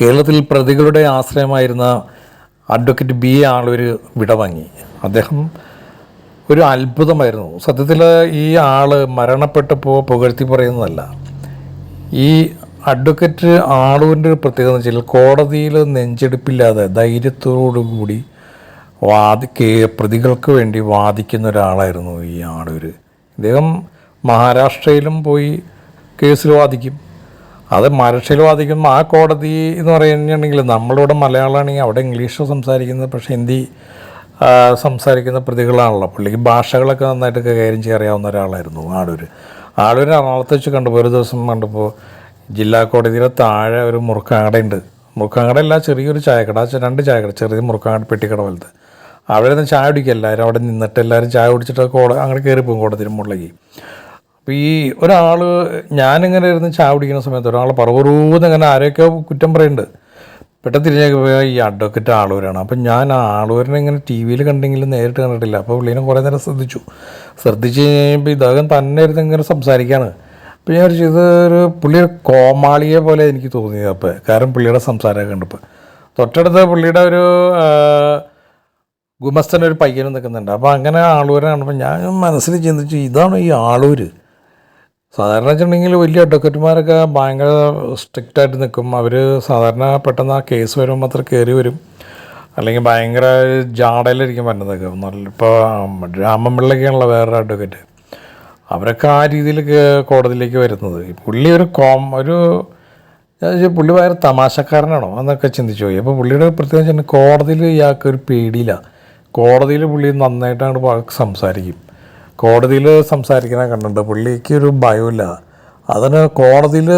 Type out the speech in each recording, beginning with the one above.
കേരളത്തിൽ പ്രതികളുടെ ആശ്രയമായിരുന്ന advocate B ആളൊരു വിടവാങ്ങി അദ്ദേഹം ഒരു അത്ഭുതമായിരുന്നു. സത്യത്തിൽ ഈ ആൾ മരണപ്പെട്ടപ്പോൾ പുകഴ്ത്തി പറയുന്നതല്ല. ഈ അഡ്വക്കേറ്റ് ആളുവിന്റെ ഒരു പ്രത്യേകത എന്ന് വെച്ചാൽ കോടതിയിൽ നെഞ്ചെടുപ്പില്ലാതെ ധൈര്യത്തോടുകൂടി വാദി പ്രതികൾക്ക് വേണ്ടി വാദിക്കുന്ന ഒരാളായിരുന്നു ഈ ആളൊരു. ഇദ്ദേഹം മഹാരാഷ്ട്രയിലും പോയി കേസിൽ വാദിക്കും. അത് മഹാരാഷ്ട്രയിൽ വാദിക്കുമ്പോൾ ആ കോടതി എന്ന് പറയുകയാണെങ്കിൽ നമ്മളിവിടെ മലയാളമാണെങ്കിൽ അവിടെ ഇംഗ്ലീഷ് സംസാരിക്കുന്നത് പക്ഷേ ഹിന്ദി സംസാരിക്കുന്ന പ്രതികളാണല്ലോ. പുള്ളിക്ക് ഭാഷകളൊക്കെ നന്നായിട്ട് കൈകാര്യം ചെയ്യാൻ അറിയാവുന്ന ഒരാളായിരുന്നു ആളൂർ ആളൂർ എറണാകുളത്ത് വെച്ച് കണ്ടപ്പോൾ ഒരു ദിവസം കണ്ടപ്പോൾ ജില്ലാ കോടതിയിലെ താഴെ ഒരു മുറുക്കാങ്ങടയുണ്ട്. മുറുക്കാങ്കടയല്ല ചെറിയൊരു ചായക്കട രണ്ട് ചായക്കട ചെറിയ മുറുക്കാങ്ങട പെട്ടിക്കട പോലത്തെ. അവിടെ നിന്ന് ചായ കുടിക്കുക. എല്ലാവരും അവിടെ നിന്നിട്ട് എല്ലാവരും ചായ കുടിച്ചിട്ട് കോട അങ്ങനെ കയറിപ്പോകും പോകും കോടതിയിൽ മുകളിലേക്ക്. അപ്പോൾ ഈ ഒരാൾ ഞാനിങ്ങനെ ഇരുന്ന് ചായ കുടിക്കുന്ന സമയത്ത് ഒരാൾ പറവറൂന്ന് ഇങ്ങനെ ആരെയൊക്കെ കുറ്റം പറയുന്നുണ്ട് പെട്ടെന്ന് തിരിഞ്ഞേക്ക് ഈ അഡ്വക്കറ്റ് ആളൂരാണ്. അപ്പം ഞാൻ ആളൂരിനെ ഇങ്ങനെ ടി വിയിൽ കണ്ടെങ്കിലും നേരിട്ട് കണ്ടിട്ടില്ല. അപ്പോൾ പുള്ളീനെ കുറേ നേരം ശ്രദ്ധിച്ചു. ശ്രദ്ധിച്ച് കഴിഞ്ഞപ്പോൾ ഇദ്ദേഹം തന്നെ ഇരുന്ന് ഇങ്ങനെ സംസാരിക്കുകയാണ് അപ്പോൾ ഞാൻ ഒരു പുള്ളി ഒരു കോമാളിയെ പോലെ എനിക്ക് തോന്നിയത് അപ്പോൾ കാരണം പുള്ളിയുടെ സംസാരമൊക്കെ കണ്ടപ്പോൾ തൊട്ടടുത്ത് പുള്ളിയുടെ ഒരു ഗുമസ്തനൊരു പയ്യനും നിൽക്കുന്നുണ്ട്. അപ്പോൾ അങ്ങനെ ആളൂരാണ്. അപ്പോൾ ഞാൻ മനസ്സിൽ ചിന്തിച്ചു ഇതാണ് ഈ ആളൂര്? സാധാരണ വെച്ചിട്ടുണ്ടെങ്കിൽ വലിയ അഡ്വക്കേറ്റുമാരൊക്കെ ഭയങ്കര സ്ട്രിക്റ്റ് ആയിട്ട് നിൽക്കും അവർ സാധാരണ പെട്ടെന്ന് ആ കേസ് വരുമ്പോൾ മാത്രം കയറി വരും. അല്ലെങ്കിൽ ഭയങ്കര ജാടയിലായിരിക്കും വരുന്നതൊക്കെ. നല്ല ഇപ്പോൾ രാമപിള്ളയ്ക്കാണല്ലോ വേറൊരു അഡ്വക്കേറ്റ് അവരൊക്കെ ആ രീതിയിൽ കോടതിയിലേക്ക് വരുന്നത്. പുള്ളി ഒരു കോം ഒരു പുള്ളി ഭയങ്കര തമാശക്കാരനാണോ എന്നൊക്കെ ചിന്തിച്ചു പോയി. അപ്പോൾ പുള്ളിയുടെ പ്രത്യേകിച്ച് കോടതിയിൽ ഇയാൾക്ക് ഒരു പേടിയില്ല. കോടതിയിൽ പുള്ളി നന്നായിട്ടാണ് സംസാരിക്കും. കോടതിയിൽ സംസാരിക്കുന്ന കണ്ടിട്ടുണ്ട്. പുള്ളിക്ക് ഒരു ഭയമില്ല അതിന് കോടതിയിൽ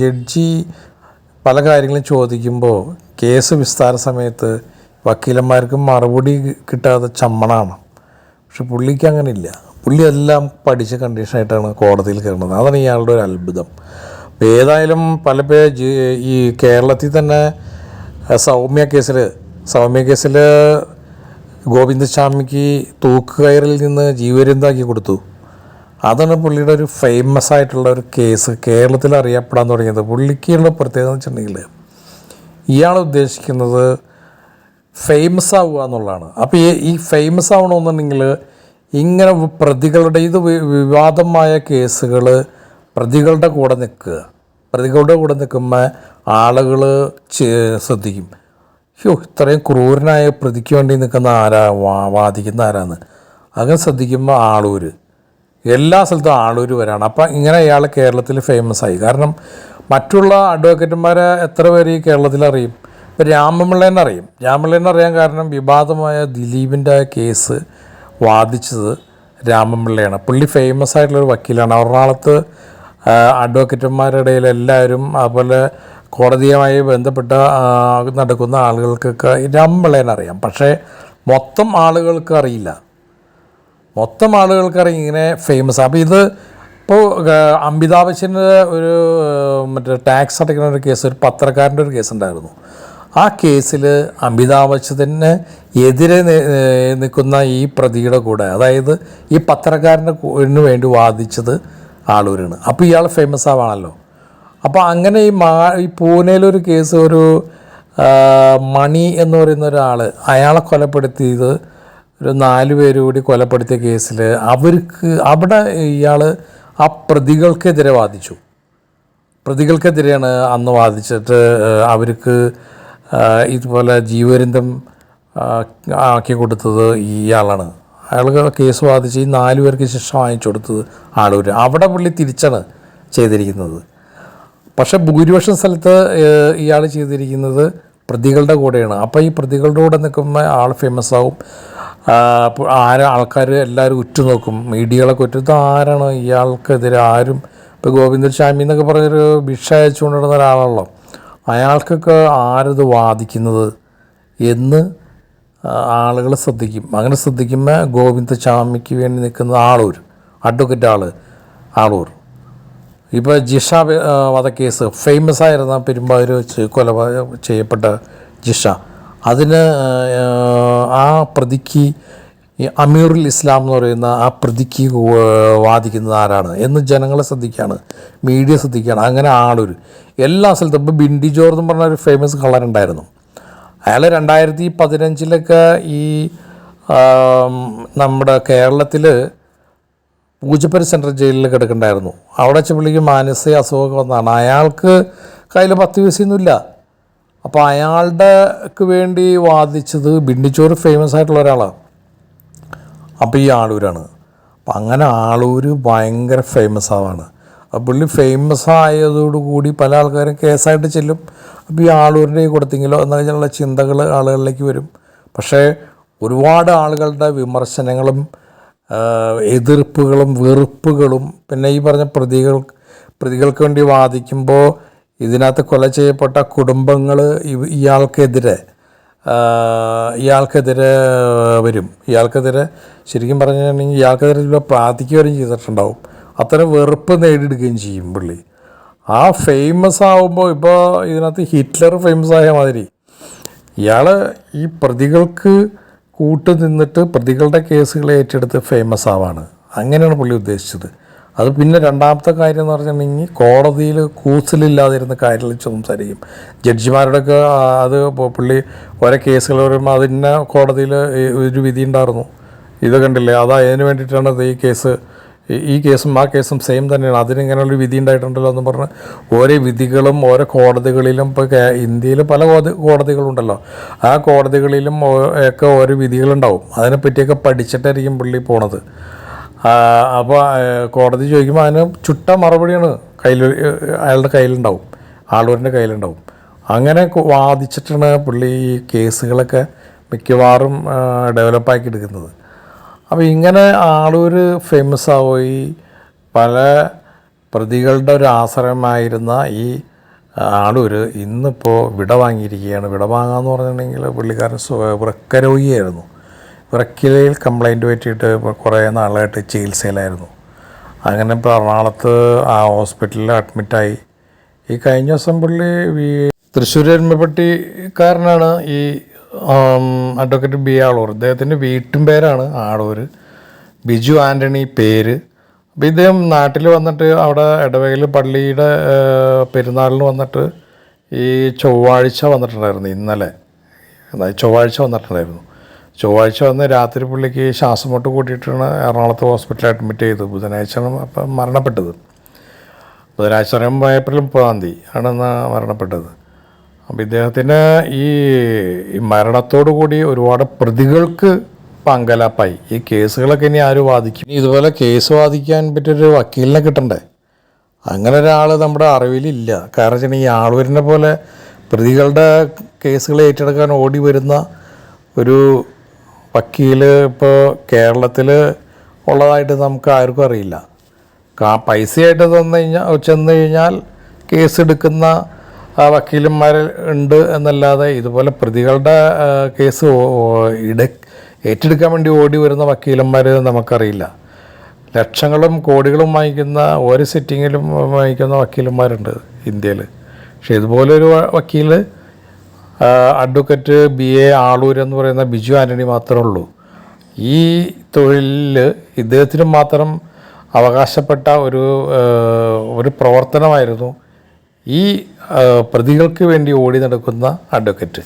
ജഡ്ജി പല കാര്യങ്ങളും ചോദിക്കുമ്പോൾ കേസ് വിസ്താര സമയത്ത് വക്കീലന്മാർക്ക് മറുപടി കിട്ടാതെ ചമ്മണാണ് പക്ഷെ പുള്ളിക്ക് അങ്ങനെ ഇല്ല പുള്ളി എല്ലാം പഠിച്ച കണ്ടീഷനായിട്ടാണ് കോടതിയിൽ കയറുന്നത്. അതാണ് ഇയാളുടെ ഒരു അത്ഭുതം. അപ്പോൾ ഏതായാലും പല പേ ഈ കേരളത്തിൽ തന്നെ സൗമ്യ കേസിൽ സൗമ്യ കേസിൽ ഗോവിന്ദസ്വാമിക്ക് തൂക്കുകയറിൽ നിന്ന് ജീവരന്താക്കി കൊടുത്തു. അതാണ് പുള്ളിയുടെ ഒരു ഫേമസ് ആയിട്ടുള്ള ഒരു കേസ് കേരളത്തിൽ അറിയപ്പെടാൻ തുടങ്ങിയത്. പുള്ളിക്കുള്ള പ്രത്യേകത എന്ന് വെച്ചിട്ടുണ്ടെങ്കിൽ ഇയാൾ ഉദ്ദേശിക്കുന്നത് ഫേമസ് ആവുക എന്നുള്ളതാണ്. അപ്പോൾ ഈ ഫേമസ് ആവണമെന്നുണ്ടെങ്കിൽ ഇങ്ങനെ പ്രതികളുടെ ഇത് വിവാദമായ കേസുകൾ പ്രതികളുടെ കൂടെ നിൽക്കുക. പ്രതികളുടെ കൂടെ നിൽക്കുമ്പോൾ ആളുകൾ ശ്രദ്ധിക്കും. യോ ഇത്രയും ക്രൂരനായ പ്രതിക്ക് വേണ്ടി നിൽക്കുന്ന ആരാ? വാ- വാദിക്കുന്ന ആരാന്ന്? അങ്ങനെ ശ്രദ്ധിക്കുമ്പോൾ ആളൂര്. എല്ലാ സ്ഥലത്തും ആളൂര് വരാണ്. അപ്പം ഇങ്ങനെ ഇയാൾ കേരളത്തിൽ ഫേമസ് ആയി. കാരണം മറ്റുള്ള അഡ്വക്കേറ്റുമാരെ എത്ര പേര് ഈ കേരളത്തിൽ അറിയും ഇപ്പം രാമപിള്ളേനെ അറിയും. രാമപിള്ളേനെ അറിയാൻ കാരണം വിവാദമായ ദിലീപിന്റെ കേസ് വാദിച്ചത് രാമപിള്ളയാണ്. പുള്ളി ഫേമസ് ആയിട്ടുള്ളൊരു വക്കീലാണ്. എറണാകുളത്ത് അഡ്വക്കേറ്റുമാരുടെ ഇടയിൽ എല്ലാവരും അതുപോലെ കോടതിയുമായി ബന്ധപ്പെട്ട നടക്കുന്ന ആളുകൾക്കൊക്കെ രാമപിള്ളേനെ അറിയാം. പക്ഷേ മൊത്തം ആളുകൾക്ക് അറിയില്ല. മൊത്തം ആളുകൾക്കറിയാം ഇങ്ങനെ ഫേമസ് അപ്പോൾ ഇത് ഇപ്പോൾ അമിതാഭ് ബച്ചന്റെ ഒരു മറ്റേ ടാക്സ് അടയ്ക്കുന്ന ഒരു കേസ് ഒരു പത്രക്കാരന്റെ ഒരു കേസ് ഉണ്ടായിരുന്നു. ആ കേസിൽ അമിതാഭ് ബച്ചന് എതിരെ നിൽക്കുന്ന ഈ പ്രതിയുടെ കൂടെ അതായത് ഈ പത്രക്കാരന് വേണ്ടി വാദിച്ചത് ആളൂരാണ്. അപ്പോൾ ഇയാൾ ഫേമസ് ആവാണല്ലോ. അപ്പോൾ അങ്ങനെ ഈ മാ ഈ പൂനെയിലൊരു കേസ് ഒരു മണി എന്ന് പറയുന്ന ഒരാൾ അയാളെ കൊലപ്പെടുത്തിയത് ഒരു നാല് പേര് കൂടി കൊലപ്പെടുത്തിയ കേസിൽ അവർക്ക് അവിടെ ഇയാൾ ആ പ്രതികൾക്കെതിരെ വാദിച്ചു. പ്രതികൾക്കെതിരെയാണ് അന്ന് വാദിച്ചിട്ട് അവർക്ക് ഇതുപോലെ ജീവരന്തം ആക്കി കൊടുത്തത് ഇയാളാണ് അയാൾക്ക് കേസ് വാദിച്ച് ഈ നാല് പേർക്ക് ശിക്ഷ വാങ്ങിച്ചു കൊടുത്തത് ആളൂർ അവിടെ പുള്ളി തിരിച്ചാണ് ചെയ്തിരിക്കുന്നത്. പക്ഷേ ഭൂരിപക്ഷം സ്ഥലത്ത് ഇയാൾ ചെയ്തിരിക്കുന്നത് പ്രതികളുടെ കൂടെയാണ്. അപ്പോൾ ഈ പ്രതികളുടെ കൂടെ നിൽക്കുമ്പോൾ ആൾ ഫേമസ് ആവും. ആരും ആൾക്കാർ എല്ലാവരും ഉറ്റുനോക്കും. മീഡിയകളൊക്കെ ഉറ്റു ആരാണ്? ഇയാൾക്കെതിരെ ആരും ഇപ്പോൾ ഗോവിന്ദസ്വാമി എന്നൊക്കെ പറഞ്ഞൊരു ഭിക്ഷ അയച്ചുകൊണ്ടിരുന്ന ഒരാളാണല്ലോ. അയാൾക്കൊക്കെ ആരത് വാദിക്കുന്നത് എന്ന് ആളുകൾ ശ്രദ്ധിക്കും. അങ്ങനെ ശ്രദ്ധിക്കുമ്പോൾ ഗോവിന്ദസ്വാമിക്ക് വേണ്ടി നിൽക്കുന്ന ആളൂർ അഡ്വക്കറ്റ് ആൾ ആളൂർ ഇപ്പോൾ ജിഷ വധക്കേസ് ഫേമസ് ആയിരുന്ന പെരുമ്പാവൂർ വെച്ച് കൊല ചെയ്യപ്പെട്ട ജിഷ. അതിന് ആ, പ്രതിക്ക് അമീറുൽ ഇസ്ലാം എന്ന് പറയുന്ന ആ പ്രതിക്ക് വാദിക്കുന്നത് ആരാണ്? എന്ന് ജനങ്ങളെ ശ്രദ്ധിക്കുകയാണ് മീഡിയ ശ്രദ്ധിക്കുകയാണ് അങ്ങനെ ആളൊരു. എല്ലാ സ്ഥലത്തും ഇപ്പോൾ ബിൻഡി ജോർ എന്ന് പറഞ്ഞ ഒരു ഫേമസ് കളറുണ്ടായിരുന്നു അയാൾ രണ്ടായിരത്തി പതിനഞ്ചിലൊക്കെ ഈ നമ്മുടെ കേരളത്തിൽ പൂജപ്പുര സെൻട്രൽ ജയിലിൽ കിടക്കണ്ടായിരുന്നു. അവിടെ വെച്ച് മാനസിക അസുഖമൊക്കെ വന്നതാണ്. അയാൾക്ക് കയ്യിൽ പത്ത് പൈസയൊന്നുമില്ല. അപ്പോൾ അയാളുടെക്ക് വേണ്ടി വാദിച്ചത് ബിണ്ടിച്ചോറ് ഫേമസ് ആയിട്ടുള്ള ഒരാളാണ്. അപ്പോൾ ഈ ആളൂരാണ്. അപ്പം അങ്ങനെ ആളൂർ ഭയങ്കര ഫേമസ് ആവാണ്. അപ്പോൾ പുള്ളി ഫേമസ് ആയതോടുകൂടി പല ആൾക്കാരും കേസായിട്ട് ചെല്ലും. അപ്പോൾ ഈ ആളൂരിന്റെ കൊടുത്തെങ്കിലോ എന്നുള്ള ചിന്തകൾ ആളുകളിലേക്ക് വരും. പക്ഷേ ഒരുപാട് ആളുകളുടെ വിമർശനങ്ങളും എതിർപ്പുകളും വെറുപ്പുകളും പിന്നെ ഈ പറഞ്ഞ പ്രതികൾ പ്രതികൾക്ക് വേണ്ടി വാദിക്കുമ്പോൾ ഇതിനകത്ത് കൊല ചെയ്യപ്പെട്ട കുടുംബങ്ങൾ ഇയാൾക്കെതിരെ ഇയാൾക്കെതിരെ വരും. ഇയാൾക്കെതിരെ ശരിക്കും പറഞ്ഞിട്ടുണ്ടെങ്കിൽ ഇയാൾക്കെതിരെ ചില പ്രാർത്ഥിക്കുകയും ചെയ്തിട്ടുണ്ടാവും. അത്തരം വെറുപ്പ് നേടിയെടുക്കുകയും ചെയ്യും പുള്ളി. ആ ഫേമസ് ആവുമ്പോൾ ഇപ്പോൾ ഇതിനകത്ത് ഹിറ്റ്ലർ ഫേമസ് ആയ മാതിരി ഇയാൾ ഈ പ്രതികൾക്ക് കൂട്ടു നിന്നിട്ട് പ്രതികളുടെ കേസുകൾ ഏറ്റെടുത്ത് ഫേമസ് ആവാണ്. അങ്ങനെയാണ് പുള്ളി ഉദ്ദേശിച്ചത്. അത് പിന്നെ രണ്ടാമത്തെ കാര്യം എന്ന് പറഞ്ഞിട്ടുണ്ടെങ്കിൽ കോടതിയിൽ കൂസലില്ലാതിരുന്ന കാര്യത്തിൽ സംസാരിക്കും. ജഡ്ജിമാരുടെയൊക്കെ അത് പുള്ളി ഓരോ കേസുകൾ വരുമ്പോൾ അതിന് കോടതിയിൽ ഒരു വിധി ഉണ്ടായിരുന്നു. ഇത് കണ്ടില്ലേ? അതാ അതിന് വേണ്ടിയിട്ടാണ് ഈ കേസ് ഈ- കേസും ആ കേസും സെയിം തന്നെയാണ്. അതിനിങ്ങനെയുള്ള വിധി ഉണ്ടായിട്ടുണ്ടല്ലോ എന്ന് പറഞ്ഞ് ഓരോ വിധികളും ഓരോ കോടതികളിലും ഇപ്പോൾ ഇന്ത്യയിൽ പല കോടതി കോടതികളുണ്ടല്ലോ. ആ കോടതികളിലും ഒക്കെ ഓരോ വിധികളുണ്ടാവും. അതിനെപ്പറ്റിയൊക്കെ പഠിച്ചിട്ടായിരിക്കും പുള്ളി പോണത്. അപ്പോൾ കോടതി ചോദിക്കുമ്പോൾ അതിന് ചുട്ട മറുപടിയാണ് കയ്യിൽ അയാളുടെ കയ്യിലുണ്ടാവും. ആളൂരിന്റെ കയ്യിലുണ്ടാവും. അങ്ങനെ വാദിച്ചിട്ടാണ് പുള്ളി ഈ കേസുകളൊക്കെ മിക്കവാറും ഡെവലപ്പാക്കി എടുക്കുന്നത് അപ്പോൾ ഇങ്ങനെ ആളൂർ ഫേമസ് ആവുകയി പല പ്രതികളുടെ ഒരു ആശ്രയമായിരുന്ന ഈ ആളൂർ ഇന്നിപ്പോൾ വിട വാങ്ങിയിരിക്കുകയാണ്. വിട വാങ്ങാന്ന് പറഞ്ഞിട്ടുണ്ടെങ്കിൽ പുള്ളിക്കാരൻ വൃക്കരോഗിയായിരുന്നു വൃക്കിലയിൽ കംപ്ലൈന്റ് പറ്റിയിട്ട് കുറേ നാളായിട്ട് ചികിത്സയിലായിരുന്നു. അങ്ങനെ ഇപ്പോൾ എറണാകുളത്ത് ആ ഹോസ്പിറ്റലിൽ അഡ്മിറ്റായി ഈ കഴിഞ്ഞ ദിവസം പുള്ളി തൃശ്ശൂർ എരുമപ്പെട്ടിക്കാരനാണ് ഈ അഡ്വക്കേറ്റ് ബി ആളൂർ. ഇദ്ദേഹത്തിന്റെ വീട്ടും പേരാണ് ആളൂർ. ബിജു ആന്റണി പേര്. അപ്പോൾ ഇദ്ദേഹം നാട്ടിൽ വന്നിട്ട് അവിടെ ഇടവകയിൽ പള്ളിയുടെ പെരുന്നാളിന് വന്നിട്ട് ഈ ചൊവ്വാഴ്ച വന്നിട്ടുണ്ടായിരുന്നു ഇന്നലെ. ചൊവ്വാഴ്ച വന്നിട്ടുണ്ടായിരുന്നു. ചൊവ്വാഴ്ച വന്ന് രാത്രി പുള്ളിക്ക് ശ്വാസം മുട്ട് കൂട്ടിയിട്ടാണ് എറണാകുളത്ത് ഹോസ്പിറ്റലിൽ അഡ്മിറ്റ് ചെയ്തത്. ബുധനാഴ്ച അപ്പം മരണപ്പെട്ടത്. ബുധനാഴ്ച പറയുമ്പോൾ ഏപ്രിൽ മുപ്പതാം തീയതി ആണ് മരണപ്പെട്ടത്. അപ്പോൾ ഇദ്ദേഹത്തിന് ഈ മരണത്തോടു കൂടി ഒരുപാട് പ്രതികൾക്ക് പങ്കലാപ്പായി. ഈ കേസുകളൊക്കെ ഇനി ആര് വാദിക്കും? ഇതുപോലെ കേസ് വാദിക്കാൻ പറ്റിയൊരു വക്കീലിനെ കിട്ടണ്ടേ? അങ്ങനെ ഒരാൾ നമ്മുടെ അറിവിലില്ല. കാരണം വെച്ചാൽ ഈ ആളൂരിനെ പോലെ പ്രതികളുടെ കേസുകൾ ഏറ്റെടുക്കാൻ ഓടി വരുന്ന ഒരു വക്കീൽ ഇപ്പോൾ കേരളത്തിൽ ഉള്ളതായിട്ട് നമുക്ക് ആർക്കും അറിയില്ല. പൈസയായിട്ട് തന്നു കഴിഞ്ഞാൽ ചെന്ന് കഴിഞ്ഞാൽ കേസ് എടുക്കുന്ന ആ, വക്കീലന്മാർ ഉണ്ട് എന്നല്ലാതെ ഇതുപോലെ പ്രതികളുടെ കേസ് ഇട ഏറ്റെടുക്കാൻ വേണ്ടി ഓടി വരുന്ന വക്കീലന്മാർ നമുക്കറിയില്ല. ലക്ഷങ്ങളും കോടികളും വാങ്ങിക്കുന്ന ഓരോ സിറ്റിങ്ങിലും വാങ്ങിക്കുന്ന വക്കീലന്മാരുണ്ട് ഇന്ത്യയിൽ പക്ഷെ ഇതുപോലൊരു വക്കീൽ അഡ്വക്കേറ്റ് ബി എ ആളൂർ എന്ന് പറയുന്ന ബിജു ആന്റണി മാത്രമേ ഉള്ളൂ. ഈ തൊഴിലിൽ ഇദ്ദേഹത്തിന് മാത്രം അവകാശപ്പെട്ട ഒരു ഒരു പ്രവർത്തനമായിരുന്നു ഈ പ്രതികൾക്ക് വേണ്ടി ഓടി നടക്കുന്ന അഡ്വക്കേറ്റ്